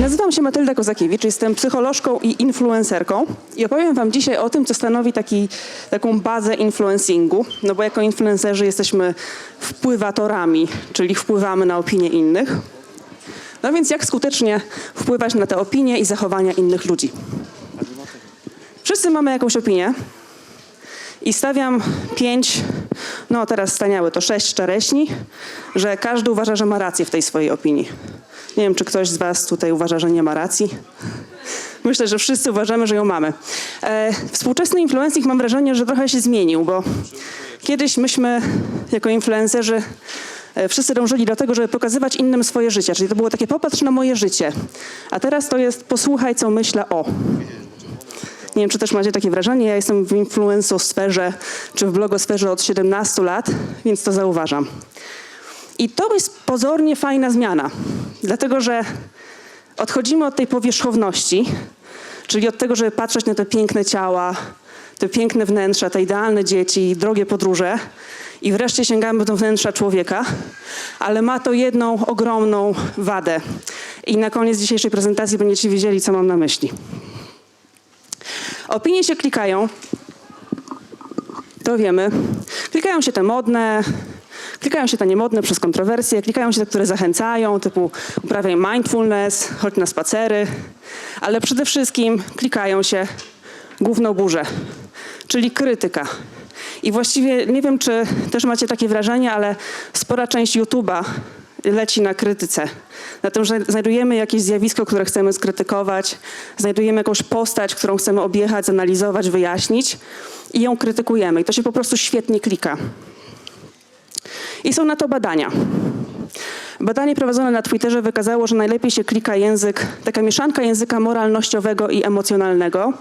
Nazywam się Matylda Kozakiewicz, jestem psycholożką i influencerką i opowiem Wam dzisiaj o tym, co stanowi taki, taką bazę influencingu, no bo jako influencerzy jesteśmy wpływatorami, czyli wpływamy na opinie innych. No więc jak skutecznie wpływać na te opinie i zachowania innych ludzi? Wszyscy mamy jakąś opinię i stawiam pięć, no teraz staniały to sześć czereśni, że każdy uważa, że ma rację w tej swojej opinii. Nie wiem, czy ktoś z Was tutaj uważa, że nie ma racji. Myślę, że wszyscy uważamy, że ją mamy. E, współczesny influencing mam wrażenie, że trochę się zmienił, bo kiedyś myśmy jako influencerzy e, wszyscy dążyli do tego, żeby pokazywać innym swoje życie. Czyli to było takie popatrz na moje życie. A teraz to jest posłuchaj, co myślę o. Nie wiem, czy też macie takie wrażenie. Ja jestem w influencosferze czy w blogosferze od 17 lat, więc to zauważam. I to jest pozornie fajna zmiana, dlatego że odchodzimy od tej powierzchowności, czyli od tego, żeby patrzeć na te piękne ciała, te piękne wnętrza, te idealne dzieci, drogie podróże i wreszcie sięgamy do wnętrza człowieka, ale ma to jedną ogromną wadę. I na koniec dzisiejszej prezentacji będziecie wiedzieli, co mam na myśli. Opinie się klikają, to wiemy. Klikają się te modne, klikają się te niemodne przez kontrowersje, klikają się te, które zachęcają, typu uprawiaj mindfulness, chodź na spacery, ale przede wszystkim klikają się głównoburze, czyli krytyka. I właściwie nie wiem, czy też macie takie wrażenie, ale spora część YouTube'a leci na krytyce. Na tym, że znajdujemy jakieś zjawisko, które chcemy skrytykować, znajdujemy jakąś postać, którą chcemy objechać, zanalizować, wyjaśnić i ją krytykujemy. I to się po prostu świetnie klika. I są na to badania. Badanie prowadzone na Twitterze wykazało, że najlepiej się klika język, taka mieszanka języka moralnościowego i emocjonalnego,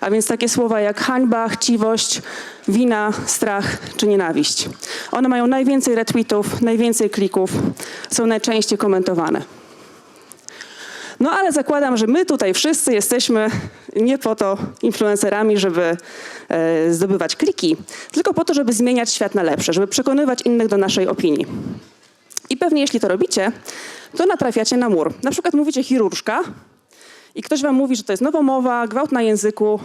a więc takie słowa jak hańba, chciwość, wina, strach czy nienawiść. One mają najwięcej retweetów, najwięcej klików, są najczęściej komentowane. No ale zakładam, że my tutaj wszyscy jesteśmy nie po to influencerami, żeby e, zdobywać kliki, tylko po to, żeby zmieniać świat na lepsze, żeby przekonywać innych do naszej opinii. I pewnie jeśli to robicie, to natrafiacie na mur. Na przykład mówicie chirurżka i ktoś wam mówi, że to jest nowomowa, gwałt na języku.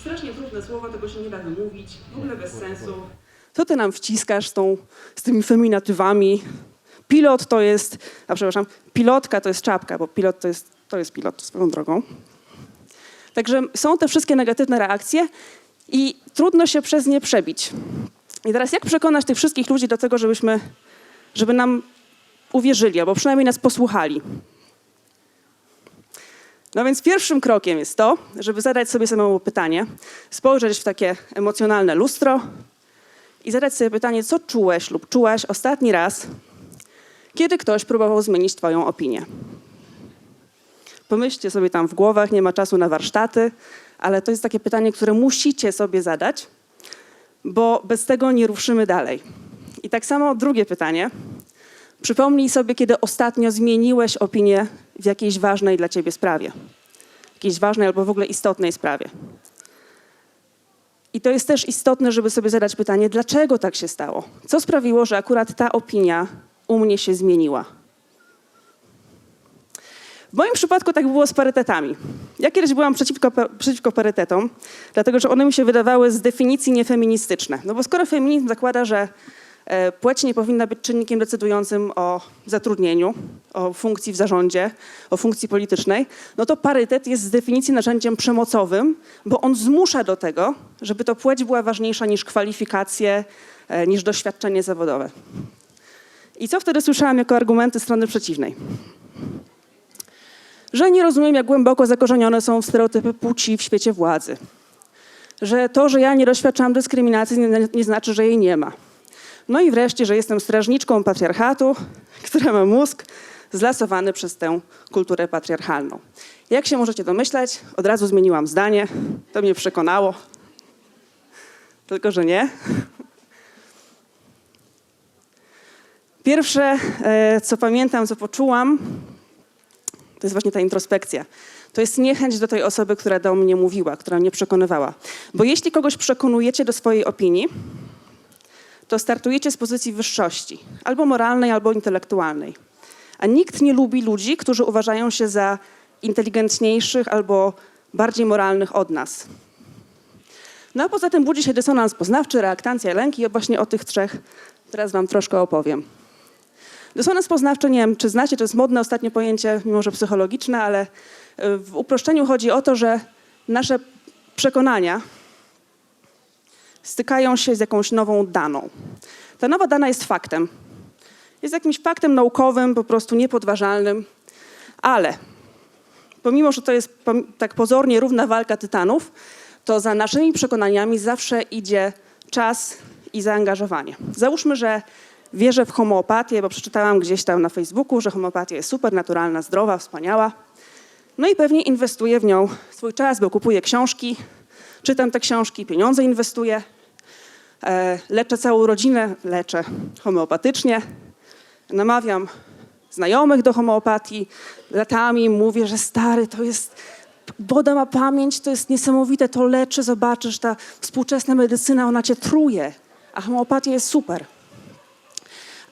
Strasznie trudne słowa, tego się nie da wymówić, w ogóle bez sensu. Co ty nam wciskasz z, tą, z tymi feminatywami? Pilot to jest, a przepraszam, pilotka to jest czapka, bo pilot to jest, to jest pilot swoją drogą. Także są te wszystkie negatywne reakcje i trudno się przez nie przebić. I teraz jak przekonać tych wszystkich ludzi do tego, żebyśmy, żeby nam uwierzyli, albo przynajmniej nas posłuchali? No więc pierwszym krokiem jest to, żeby zadać sobie samemu pytanie, spojrzeć w takie emocjonalne lustro i zadać sobie pytanie, co czułeś lub czułaś ostatni raz, kiedy ktoś próbował zmienić Twoją opinię. Pomyślcie sobie tam w głowach, nie ma czasu na warsztaty, ale to jest takie pytanie, które musicie sobie zadać, bo bez tego nie ruszymy dalej. I tak samo drugie pytanie. Przypomnij sobie, kiedy ostatnio zmieniłeś opinię w jakiejś ważnej dla ciebie sprawie. Jakiejś ważnej albo w ogóle istotnej sprawie. I to jest też istotne, żeby sobie zadać pytanie, dlaczego tak się stało? Co sprawiło, że akurat ta opinia u mnie się zmieniła? W moim przypadku tak było z parytetami. Ja kiedyś byłam przeciwko, przeciwko parytetom, dlatego że one mi się wydawały z definicji niefeministyczne. No bo skoro feminizm zakłada, że płeć nie powinna być czynnikiem decydującym o zatrudnieniu, o funkcji w zarządzie, o funkcji politycznej, no to parytet jest z definicji narzędziem przemocowym, bo on zmusza do tego, żeby to płeć była ważniejsza niż kwalifikacje, e, niż doświadczenie zawodowe. I co wtedy słyszałam jako argumenty strony przeciwnej? Że nie rozumiem, jak głęboko zakorzenione są stereotypy płci w świecie władzy. Że to, że ja nie doświadczam dyskryminacji, nie, nie znaczy, że jej nie ma. No i wreszcie, że jestem strażniczką patriarchatu, która ma mózg zlasowany przez tę kulturę patriarchalną. Jak się możecie domyśleć, od razu zmieniłam zdanie. To mnie przekonało. Tylko, że nie. Pierwsze, e, co pamiętam, co poczułam, to jest właśnie ta introspekcja. To jest niechęć do tej osoby, która do mnie mówiła, która mnie przekonywała. Bo jeśli kogoś przekonujecie do swojej opinii, to startujecie z pozycji wyższości, albo moralnej, albo intelektualnej. A nikt nie lubi ludzi, którzy uważają się za inteligentniejszych albo bardziej moralnych od nas. No a poza tym budzi się dysonans poznawczy, reaktancja, lęki i właśnie o tych trzech teraz wam troszkę opowiem. Dysonans poznawczy, nie wiem, czy znacie, to jest modne ostatnie pojęcie, mimo że psychologiczne, ale y, w uproszczeniu chodzi o to, że nasze przekonania stykają się z jakąś nową daną. Ta nowa dana jest faktem. Jest jakimś faktem naukowym, po prostu niepodważalnym, ale pomimo, że to jest tak pozornie równa walka tytanów, to za naszymi przekonaniami zawsze idzie czas i zaangażowanie. Załóżmy, że wierzę w homeopatię, bo przeczytałam gdzieś tam na Facebooku, że homeopatia jest super, naturalna, zdrowa, wspaniała. No i pewnie inwestuję w nią swój czas, bo kupuję książki, czytam te książki, pieniądze inwestuję, leczę całą rodzinę, leczę homeopatycznie, namawiam znajomych do homeopatii, latami mówię, że stary, to jest, woda ma pamięć, to jest niesamowite, to leczy, zobaczysz, ta współczesna medycyna, ona cię truje, a homeopatia jest super.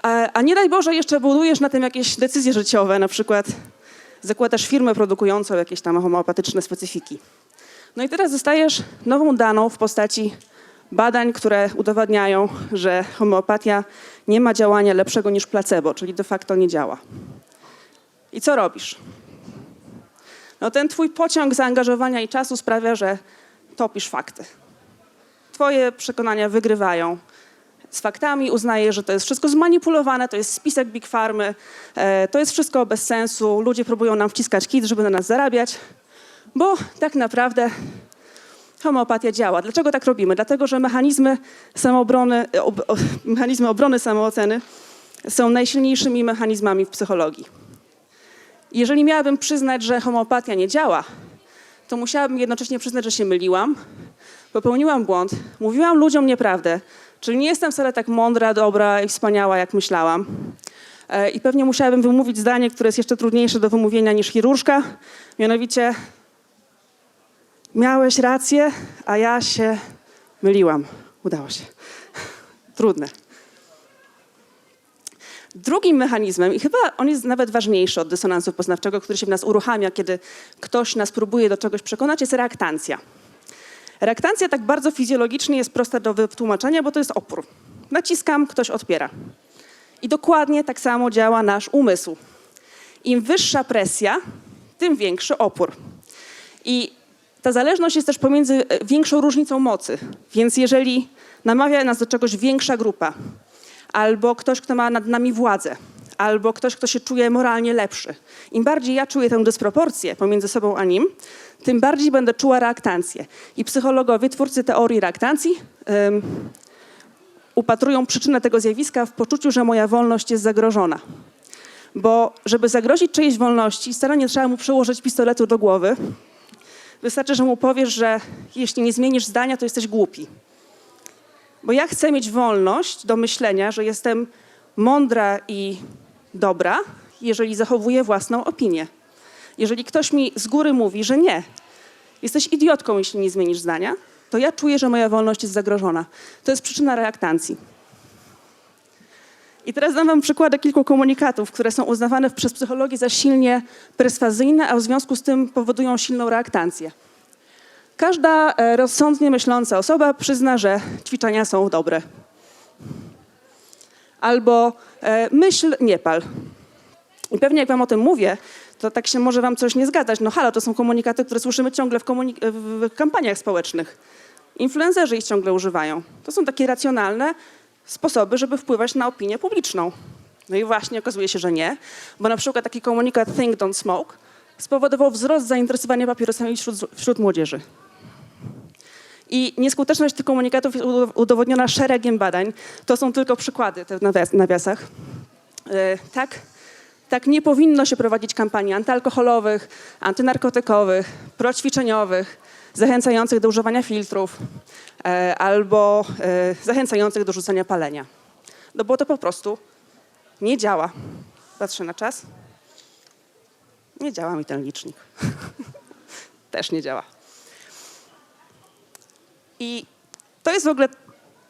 A, a nie daj Boże, jeszcze budujesz na tym jakieś decyzje życiowe, na przykład zakładasz firmę produkującą jakieś tam homeopatyczne specyfiki. No i teraz dostajesz nową daną w postaci badań, które udowadniają, że homeopatia nie ma działania lepszego niż placebo, czyli de facto nie działa. I co robisz? No ten twój pociąg zaangażowania i czasu sprawia, że topisz fakty. Twoje przekonania wygrywają z faktami, uznajesz, że to jest wszystko zmanipulowane, to jest spisek Big Farmy, e, to jest wszystko bez sensu, ludzie próbują nam wciskać kit, żeby na nas zarabiać, bo tak naprawdę homeopatia działa. Dlaczego tak robimy? Dlatego, że mechanizmy samoobrony, e, ob, o, mechanizmy obrony samooceny są najsilniejszymi mechanizmami w psychologii. Jeżeli miałabym przyznać, że homeopatia nie działa, to musiałabym jednocześnie przyznać, że się myliłam, popełniłam błąd, mówiłam ludziom nieprawdę, czyli nie jestem wcale tak mądra, dobra i wspaniała, jak myślałam. E, I pewnie musiałabym wymówić zdanie, które jest jeszcze trudniejsze do wymówienia niż chirurżka, mianowicie miałeś rację, a ja się myliłam. Udało się. Trudne. Drugim mechanizmem, i chyba on jest nawet ważniejszy od dysonansu poznawczego, który się w nas uruchamia, kiedy ktoś nas próbuje do czegoś przekonać, jest reaktancja. Reaktancja tak bardzo fizjologicznie jest prosta do wytłumaczenia, bo to jest opór. Naciskam, ktoś odpiera. I dokładnie tak samo działa nasz umysł. Im wyższa presja, tym większy opór. I ta zależność jest też pomiędzy e, większą różnicą mocy. Więc jeżeli namawia nas do czegoś większa grupa, albo ktoś, kto ma nad nami władzę, albo ktoś, kto się czuje moralnie lepszy, im bardziej ja czuję tę dysproporcję pomiędzy sobą a nim, tym bardziej będę czuła reaktancję. I psychologowie, twórcy teorii reaktancji, ym, upatrują przyczynę tego zjawiska w poczuciu, że moja wolność jest zagrożona. Bo żeby zagrozić czyjejś wolności, wcale nie trzeba mu przyłożyć pistoletu do głowy. Wystarczy, że mu powiesz, że jeśli nie zmienisz zdania, to jesteś głupi. Bo ja chcę mieć wolność do myślenia, że jestem mądra i dobra, jeżeli zachowuję własną opinię. Jeżeli ktoś mi z góry mówi, że nie, jesteś idiotką, jeśli nie zmienisz zdania, to ja czuję, że moja wolność jest zagrożona. To jest przyczyna reaktancji. I teraz dam wam przykłady kilku komunikatów, które są uznawane przez psychologię za silnie perswazyjne, a w związku z tym powodują silną reaktancję. Każda e, rozsądnie myśląca osoba przyzna, że ćwiczenia są dobre. Albo e, myśl, nie pal. I pewnie jak wam o tym mówię, to tak się może wam coś nie zgadzać. No halo, to są komunikaty, które słyszymy ciągle w, w kampaniach społecznych. Influencerzy ich ciągle używają. To są takie racjonalne sposoby, żeby wpływać na opinię publiczną. No i właśnie okazuje się, że nie, bo na przykład taki komunikat Think Don't Smoke spowodował wzrost zainteresowania papierosami wśród, wśród młodzieży. I nieskuteczność tych komunikatów jest udo- udowodniona szeregiem badań. To są tylko przykłady te w nawias- nawiasach. E, tak, tak nie powinno się prowadzić kampanii antyalkoholowych, antynarkotykowych, proćwiczeniowych, zachęcających do używania filtrów e, albo e, zachęcających do rzucania palenia. No bo to po prostu nie działa. Patrzę na czas. Nie działa mi ten licznik. Też nie działa. I to jest w ogóle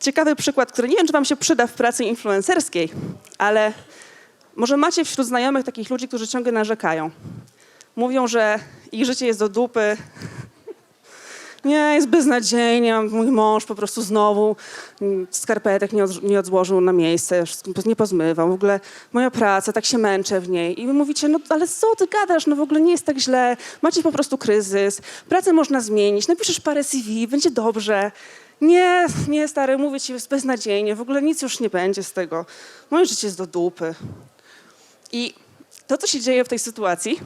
ciekawy przykład, który nie wiem, czy wam się przyda w pracy influencerskiej, ale może macie wśród znajomych takich ludzi, którzy ciągle narzekają. Mówią, że ich życie jest do dupy. Nie, jest beznadziejnie. Mój mąż po prostu znowu skarpetek nie, od, nie odłożył na miejsce, nie pozmywał. W ogóle moja praca, tak się męczę w niej. I wy mówicie, no ale co ty gadasz? No w ogóle nie jest tak źle. Macie po prostu kryzys. Pracę można zmienić. Napiszesz parę CV, będzie dobrze. Nie, nie stary, mówię ci, jest beznadziejnie. W ogóle nic już nie będzie z tego. Moje życie jest do dupy. I to, co się dzieje w tej sytuacji,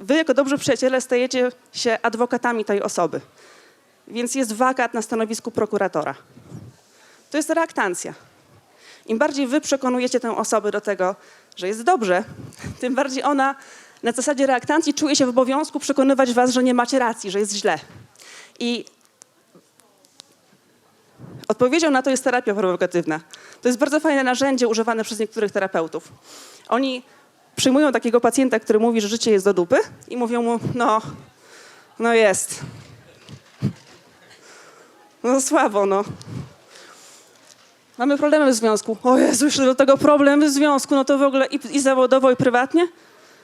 wy jako dobrzy przyjaciele stajecie się adwokatami tej osoby. Więc jest wakat na stanowisku prokuratora. To jest reaktancja. Im bardziej wy przekonujecie tę osobę do tego, że jest dobrze, tym bardziej ona na zasadzie reaktancji czuje się w obowiązku przekonywać was, że nie macie racji, że jest źle. I odpowiedzią na to jest terapia prowokatywna. To jest bardzo fajne narzędzie używane przez niektórych terapeutów. Oni przyjmują takiego pacjenta, który mówi, że życie jest do dupy i mówią mu, no, no jest. No słabo, no. Mamy problemy w związku. O Jezu, do tego problemy w związku, no to w ogóle i, i zawodowo, i prywatnie?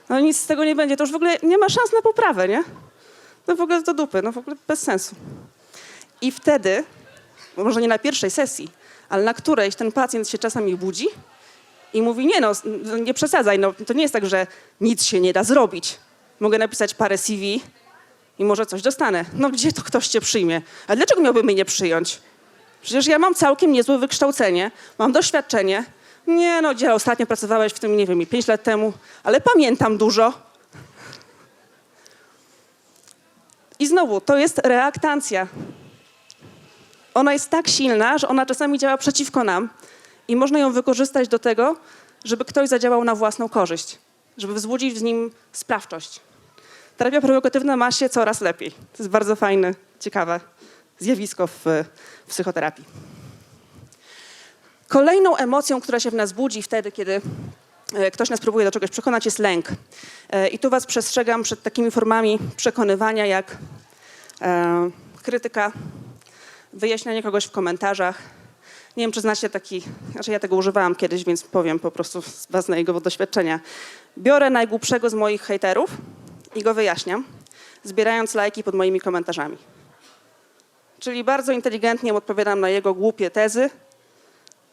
No nic z tego nie będzie, to już w ogóle nie ma szans na poprawę, nie? No w ogóle do dupy, no w ogóle bez sensu. I wtedy, może nie na pierwszej sesji, ale na którejś ten pacjent się czasami budzi i mówi, nie no, nie przesadzaj, no to nie jest tak, że nic się nie da zrobić. Mogę napisać parę CV i może coś dostanę. No gdzie to ktoś cię przyjmie? A dlaczego miałby mnie nie przyjąć? Przecież ja mam całkiem niezłe wykształcenie, mam doświadczenie. Nie no, gdzie ostatnio pracowałeś w tym, nie wiem, i pięć lat temu, ale pamiętam dużo. I znowu, to jest reaktancja. Ona jest tak silna, że ona czasami działa przeciwko nam i można ją wykorzystać do tego, żeby ktoś zadziałał na własną korzyść, żeby wzbudzić w nim sprawczość. Terapia prowokatywna ma się coraz lepiej. To jest bardzo fajne, ciekawe zjawisko w, w psychoterapii. Kolejną emocją, która się w nas budzi wtedy, kiedy e, ktoś nas próbuje do czegoś przekonać, jest lęk. E, I tu was przestrzegam przed takimi formami przekonywania jak e, krytyka, wyjaśnianie kogoś w komentarzach. Nie wiem, czy znacie taki, znaczy ja tego używałam kiedyś, więc powiem po prostu z własnego doświadczenia. Biorę najgłupszego z moich hejterów i go wyjaśniam, zbierając lajki pod moimi komentarzami. Czyli bardzo inteligentnie odpowiadam na jego głupie tezy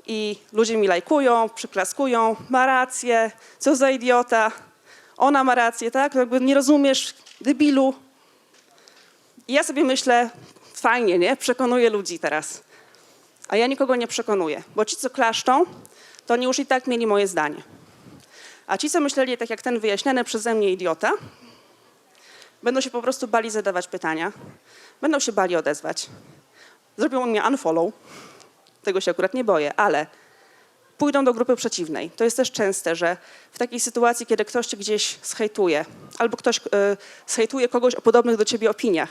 i ludzie mi lajkują, przyklaskują, ma rację, co za idiota, ona ma rację, tak? Jakby nie rozumiesz, debilu. I ja sobie myślę, fajnie, nie? Przekonuję ludzi teraz. A ja nikogo nie przekonuję, bo ci, co klaszczą, to oni już i tak mieli moje zdanie. A ci, co myśleli tak jak ten wyjaśniany przeze mnie idiota, będą się po prostu bali zadawać pytania, będą się bali odezwać. Zrobią mnie unfollow, tego się akurat nie boję, ale pójdą do grupy przeciwnej. To jest też częste, że w takiej sytuacji, kiedy ktoś cię gdzieś zhejtuje, albo ktoś y, kogoś o podobnych do ciebie opiniach,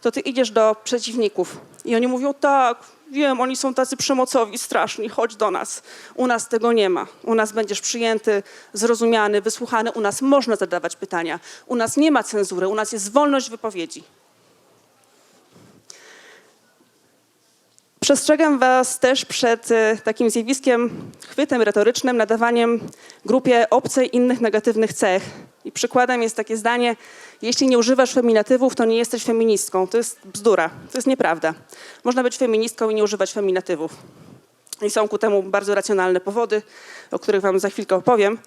to ty idziesz do przeciwników i oni mówią, tak, wiem, oni są tacy przemocowi, straszni, chodź do nas. U nas tego nie ma. U nas będziesz przyjęty, zrozumiany, wysłuchany, u nas można zadawać pytania. U nas nie ma cenzury, u nas jest wolność wypowiedzi. Przestrzegam Was też przed e, takim zjawiskiem, chwytem retorycznym, nadawaniem grupie obcej innych negatywnych cech. I przykładem jest takie zdanie, jeśli nie używasz feminatywów, to nie jesteś feministką. To jest bzdura, to jest nieprawda. Można być feministką i nie używać feminatywów. I są ku temu bardzo racjonalne powody, o których Wam za chwilkę opowiem.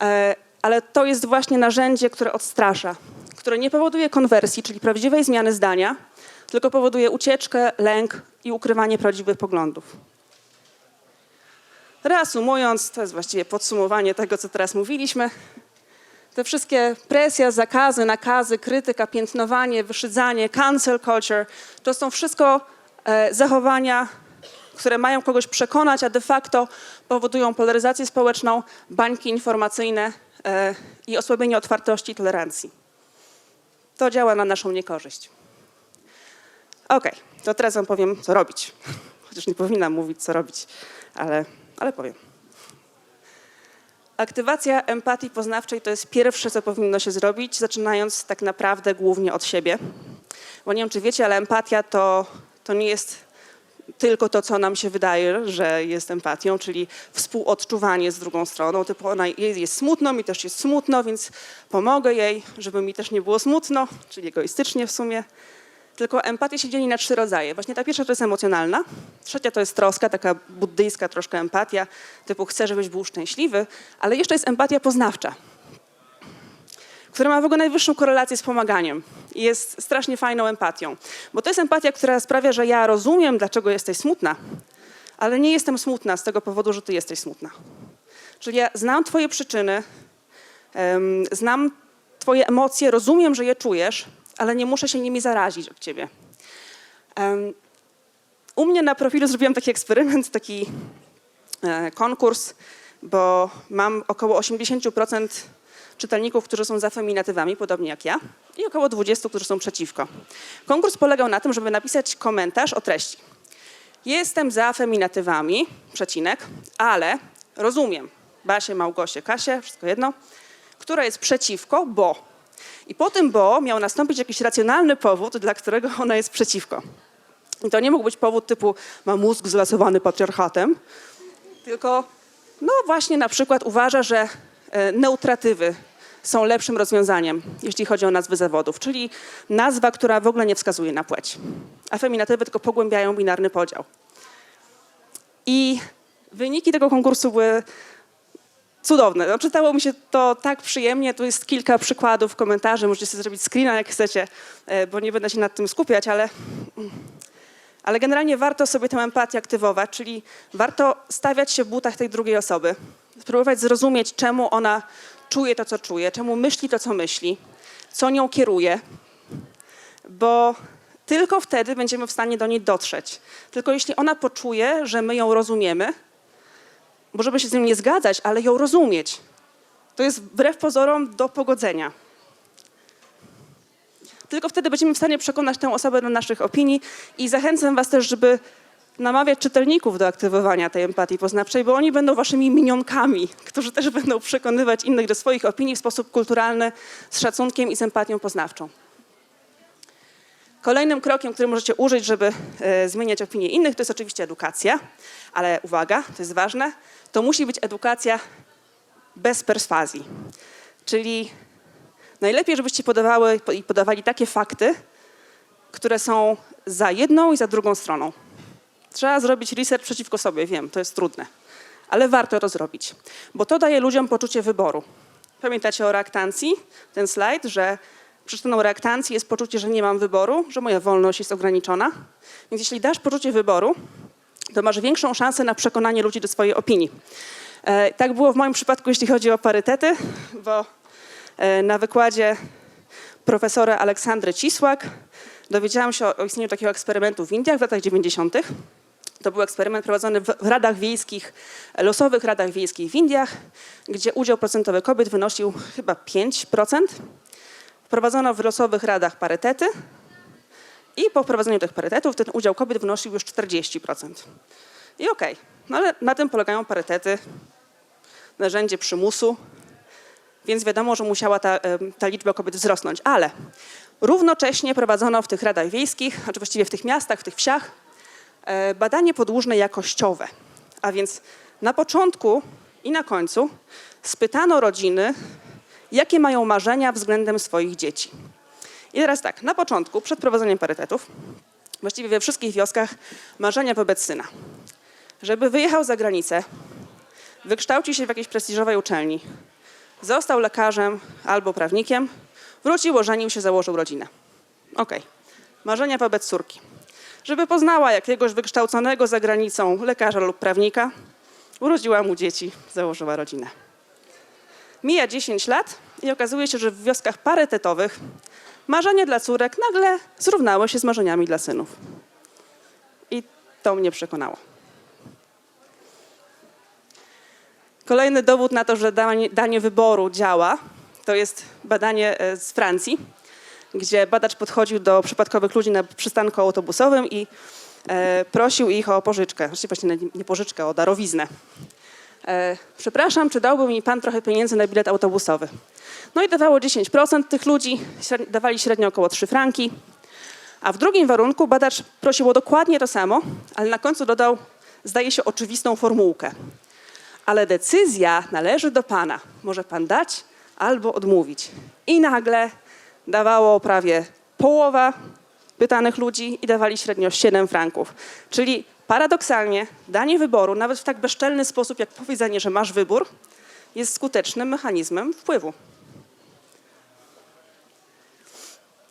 E, Ale to jest właśnie narzędzie, które odstrasza, które nie powoduje konwersji, czyli prawdziwej zmiany zdania, tylko powoduje ucieczkę, lęk i ukrywanie prawdziwych poglądów. Reasumując, to jest właściwie podsumowanie tego, co teraz mówiliśmy. Te wszystkie presja, zakazy, nakazy, krytyka, piętnowanie, wyszydzanie, cancel culture, to są wszystko e, zachowania, które mają kogoś przekonać, a de facto powodują polaryzację społeczną, bańki informacyjne e, i osłabienie otwartości i tolerancji. To działa na naszą niekorzyść. Okej, to teraz wam powiem, co robić. Chociaż nie powinnam mówić, co robić, ale, ale powiem. Aktywacja empatii poznawczej to jest pierwsze, co powinno się zrobić, zaczynając tak naprawdę głównie od siebie. Bo nie wiem, czy wiecie, ale empatia to, to nie jest tylko to, co nam się wydaje, że jest empatią, czyli współodczuwanie z drugą stroną. Typu ona jej jest smutno, mi też jest smutno, więc pomogę jej, żeby mi też nie było smutno, czyli egoistycznie w sumie. Tylko empatia się dzieli na trzy rodzaje. Właśnie ta pierwsza to jest emocjonalna, trzecia to jest troska, taka buddyjska troszkę empatia, typu chcę, żebyś był szczęśliwy, ale jeszcze jest empatia poznawcza, która ma w ogóle najwyższą korelację z pomaganiem i jest strasznie fajną empatią. Bo to jest empatia, która sprawia, że ja rozumiem, dlaczego jesteś smutna, ale nie jestem smutna z tego powodu, że ty jesteś smutna. Czyli ja znam twoje przyczyny, znam twoje emocje, rozumiem, że je czujesz, ale nie muszę się nimi zarazić od ciebie. U mnie na profilu zrobiłam taki eksperyment, taki e, konkurs, bo mam około 80% czytelników, którzy są za feminatywami, podobnie jak ja, i około 20, którzy są przeciwko. Konkurs polegał na tym, żeby napisać komentarz o treści. Jestem za feminatywami, przecinek, ale rozumiem Basię, Małgosię, Kasię, wszystko jedno, która jest przeciwko, bo. I po tym bo miał nastąpić jakiś racjonalny powód, dla którego ona jest przeciwko. I to nie mógł być powód typu ma mózg zlasowany patriarchatem, tylko no właśnie na przykład uważa, że e, neutratywy są lepszym rozwiązaniem, jeśli chodzi o nazwy zawodów, czyli nazwa, która w ogóle nie wskazuje na płeć. A feminatywy tylko pogłębiają binarny podział. I wyniki tego konkursu były cudowne. No, czytało mi się to tak przyjemnie. Tu jest kilka przykładów, komentarzy. Możecie sobie zrobić screena, jak chcecie, e, bo nie będę się nad tym skupiać, ale, ale generalnie warto sobie tę empatię aktywować, czyli warto stawiać się w butach tej drugiej osoby, spróbować zrozumieć, czemu ona czuje to, co czuje, czemu myśli to, co myśli, co nią kieruje, bo tylko wtedy będziemy w stanie do niej dotrzeć. Tylko jeśli ona poczuje, że my ją rozumiemy, możemy się z nią nie zgadzać, ale ją rozumieć. To jest wbrew pozorom do pogodzenia. Tylko wtedy będziemy w stanie przekonać tę osobę do naszych opinii i zachęcam Was też, żeby namawiać czytelników do aktywowania tej empatii poznawczej, bo oni będą waszymi minionkami, którzy też będą przekonywać innych do swoich opinii w sposób kulturalny, z szacunkiem i z empatią poznawczą. Kolejnym krokiem, który możecie użyć, żeby e, zmieniać opinie innych, to jest oczywiście edukacja, ale uwaga, to jest ważne, to musi być edukacja bez perswazji. Czyli najlepiej, żebyście podawały i podawali takie fakty, które są za jedną i za drugą stroną. Trzeba zrobić research przeciwko sobie, wiem, to jest trudne, ale warto to zrobić, bo to daje ludziom poczucie wyboru. Pamiętacie o reaktancji, ten slajd, że przyczyną reaktancji jest poczucie, że nie mam wyboru, że moja wolność jest ograniczona. Więc jeśli dasz poczucie wyboru, to masz większą szansę na przekonanie ludzi do swojej opinii. E, tak było w moim przypadku, jeśli chodzi o parytety, bo e, na wykładzie profesora Aleksandry Cisłak dowiedziałam się o, istnieniu takiego eksperymentu w Indiach w latach 90. To był eksperyment prowadzony w radach wiejskich, losowych radach wiejskich w Indiach, gdzie udział procentowy kobiet wynosił chyba 5%. Wprowadzono w losowych radach parytety i po wprowadzeniu tych parytetów ten udział kobiet wynosił już 40%. I okej, okay. no ale na tym polegają parytety, narzędzie przymusu, więc wiadomo, że musiała ta, ta liczba kobiet wzrosnąć. Ale równocześnie prowadzono w tych radach wiejskich, znaczy właściwie w tych miastach, w tych wsiach, e, badanie podłużne jakościowe. A więc na początku i na końcu spytano rodziny, jakie mają marzenia względem swoich dzieci. I teraz tak, na początku, przed prowadzeniem parytetów, właściwie we wszystkich wioskach, marzenia wobec syna. Żeby wyjechał za granicę, wykształcił się w jakiejś prestiżowej uczelni, został lekarzem albo prawnikiem, wrócił, ożenił się, założył rodzinę. Okej. Okay. Marzenia wobec córki. Żeby poznała jakiegoś wykształconego za granicą lekarza lub prawnika, urodziła mu dzieci, założyła rodzinę. Mija 10 lat i okazuje się, że w wioskach parytetowych marzenia dla córek nagle zrównały się z marzeniami dla synów. I to mnie przekonało. Kolejny dowód na to, że danie, wyboru działa, to jest badanie e, z Francji, gdzie badacz podchodził do przypadkowych ludzi na przystanku autobusowym i e, prosił ich o pożyczkę, właściwie nie pożyczkę, o darowiznę. E, przepraszam, czy dałby mi pan trochę pieniędzy na bilet autobusowy? No i dawało 10% tych ludzi, dawali średnio około 3 franki. A w drugim warunku badacz prosił o dokładnie to samo, ale na końcu dodał, zdaje się, oczywistą formułkę. Ale decyzja należy do pana. Może pan dać albo odmówić. I nagle dawało prawie połowa pytanych ludzi i dawali średnio 7 franków. Czyli paradoksalnie danie wyboru, nawet w tak bezczelny sposób jak powiedzenie, że masz wybór, jest skutecznym mechanizmem wpływu.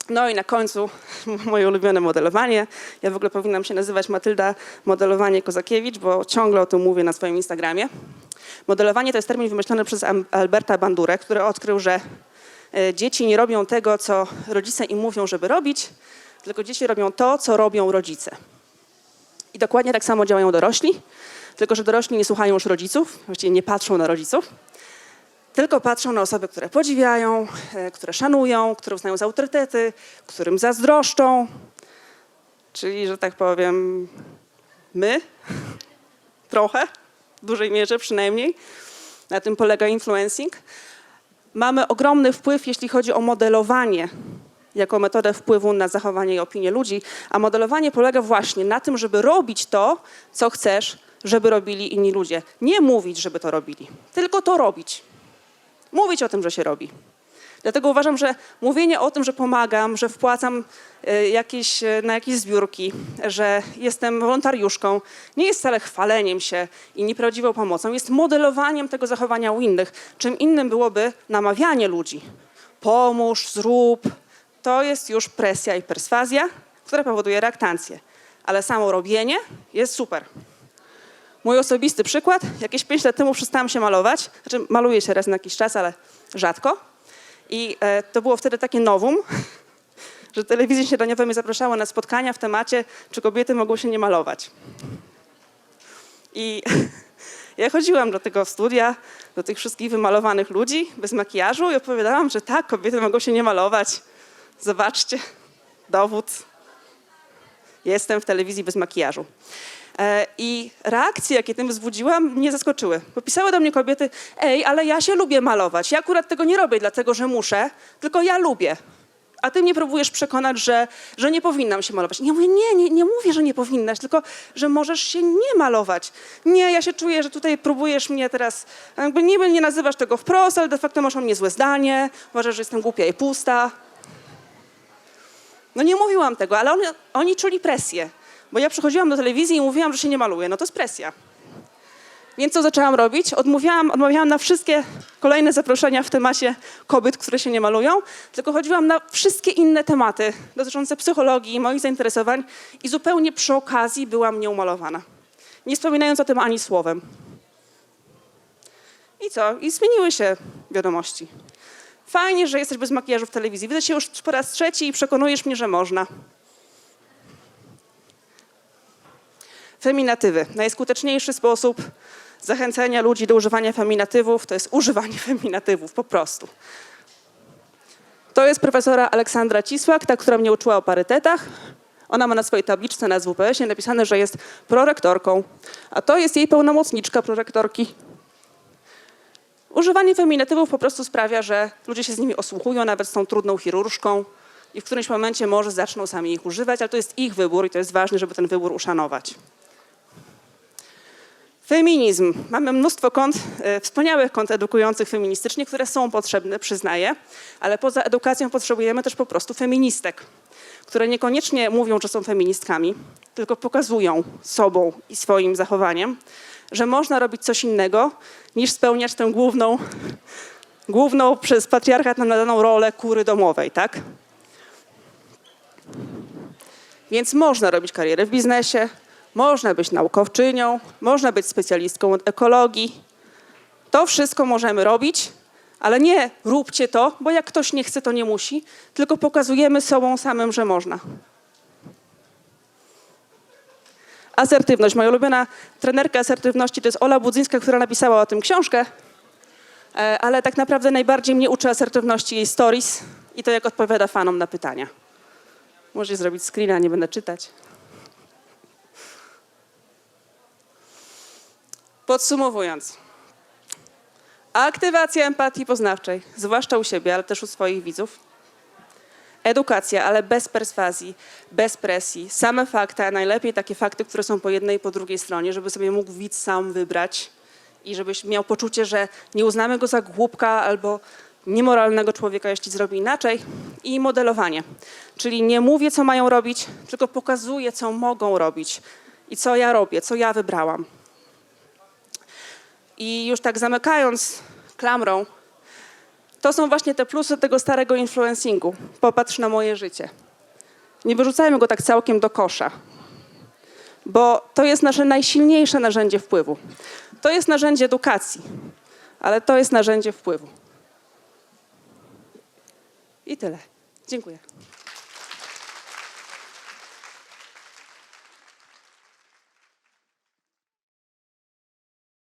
No i na końcu moje ulubione modelowanie. Ja w ogóle powinnam się nazywać Matylda Modelowanie Kozakiewicz, bo ciągle o tym mówię na swoim Instagramie. Modelowanie to jest termin wymyślony przez Alberta Bandurę, który odkrył, że e, dzieci nie robią tego, co rodzice im mówią, żeby robić, tylko dzieci robią to, co robią rodzice. I dokładnie tak samo działają dorośli, tylko że dorośli nie słuchają już rodziców, właściwie nie patrzą na rodziców, tylko patrzą na osoby, które podziwiają, e, które szanują, które uznają za autorytety, którym zazdroszczą. Czyli, że tak powiem, my trochę, w dużej mierze przynajmniej, na tym polega influencing. Mamy ogromny wpływ, jeśli chodzi o modelowanie jako metodę wpływu na zachowanie i opinię ludzi, a modelowanie polega właśnie na tym, żeby robić to, co chcesz, żeby robili inni ludzie. Nie mówić, żeby to robili, tylko to robić mówić o tym, że się robi. Dlatego uważam, że mówienie o tym, że pomagam, że wpłacam e, jakieś, e, na jakieś zbiórki, że jestem wolontariuszką, nie jest wcale chwaleniem się i nieprawdziwą pomocą, jest modelowaniem tego zachowania u innych. Czym innym byłoby namawianie ludzi. Pomóż, zrób. To jest już presja i perswazja, która powoduje reaktancję. Ale samo robienie jest super. Mój osobisty przykład. Jakieś 5 lat temu przestałam się malować. Znaczy, maluję się raz na jakiś czas, ale rzadko. I e, to było wtedy takie nowum, że telewizje śniadaniowe mnie zapraszały na spotkania w temacie, czy kobiety mogą się nie malować. I ja chodziłam do tego studia, do tych wszystkich wymalowanych ludzi bez makijażu i opowiadałam, że tak, kobiety mogą się nie malować. Zobaczcie, dowód. Jestem w telewizji bez makijażu. E, I reakcje, jakie tym wzbudziłam, mnie zaskoczyły. Bo pisały do mnie kobiety, ej, ale ja się lubię malować. Ja akurat tego nie robię dlatego, że muszę, tylko ja lubię. A ty mnie próbujesz przekonać, że, że nie powinnam się malować. Ja mówię, nie, nie, nie mówię, że nie powinnaś, tylko że możesz się nie malować. Nie, ja się czuję, że tutaj próbujesz mnie teraz, jakby niby nie nazywasz tego wprost, ale de facto masz o mnie złe zdanie, uważasz, że jestem głupia i pusta. No nie mówiłam tego, ale oni, czuli presję. Bo ja przychodziłam do telewizji i mówiłam, że się nie maluję. No to jest presja. Więc co zaczęłam robić? Odmówiłam, odmawiałam na wszystkie kolejne zaproszenia w temacie kobiet, które się nie malują, tylko chodziłam na wszystkie inne tematy dotyczące psychologii, moich zainteresowań i zupełnie przy okazji byłam nieumalowana. Nie wspominając o tym ani słowem. I co? I zmieniły się wiadomości. Fajnie, że jesteś bez makijażu w telewizji. Widzę cię już po raz trzeci i przekonujesz mnie, że można. Feminatywy. Najskuteczniejszy sposób zachęcenia ludzi do używania feminatywów to jest używanie feminatywów po prostu. To jest profesora Aleksandra Cisłak, ta, która mnie uczyła o parytetach. Ona ma na swojej tabliczce na SWPS-ie napisane, że jest prorektorką, a to jest jej pełnomocniczka prorektorki. Używanie feminatywów po prostu sprawia, że ludzie się z nimi osłuchują, nawet z tą trudną chirurżką i w którymś momencie może zaczną sami ich używać, ale to jest ich wybór i to jest ważne, żeby ten wybór uszanować. Feminizm. Mamy mnóstwo kont, e, wspaniałych kont edukujących feministycznie, które są potrzebne, przyznaję, ale poza edukacją potrzebujemy też po prostu feministek, które niekoniecznie mówią, że są feministkami, tylko pokazują sobą i swoim zachowaniem, że można robić coś innego niż spełniać tę główną, główną przez patriarchat nam nadaną rolę kury domowej, tak? Więc można robić karierę w biznesie, można być naukowczynią, można być specjalistką od ekologii. To wszystko możemy robić, ale nie róbcie to, bo jak ktoś nie chce, to nie musi, tylko pokazujemy sobą samym, że można. Asertywność. Moja ulubiona trenerka asertywności to jest Ola Budzyńska, która napisała o tym książkę, e, ale tak naprawdę najbardziej mnie uczy asertywności jej stories i to, jak odpowiada fanom na pytania. Może zrobić screena, nie będę czytać. Podsumowując, aktywacja empatii poznawczej, zwłaszcza u siebie, ale też u swoich widzów, Edukacja, ale bez perswazji, bez presji. Same fakty, a najlepiej takie fakty, które są po jednej i po drugiej stronie, żeby sobie mógł widz sam wybrać i żebyś miał poczucie, że nie uznamy go za głupka albo niemoralnego człowieka, jeśli zrobi inaczej. I modelowanie, czyli nie mówię, co mają robić, tylko pokazuję, co mogą robić i co ja robię, co ja wybrałam. I już tak zamykając klamrą, to są właśnie te plusy tego starego influencingu. Popatrz na moje życie. Nie wyrzucajmy go tak całkiem do kosza, bo to jest nasze najsilniejsze narzędzie wpływu. To jest narzędzie edukacji, ale to jest narzędzie wpływu. I tyle. Dziękuję.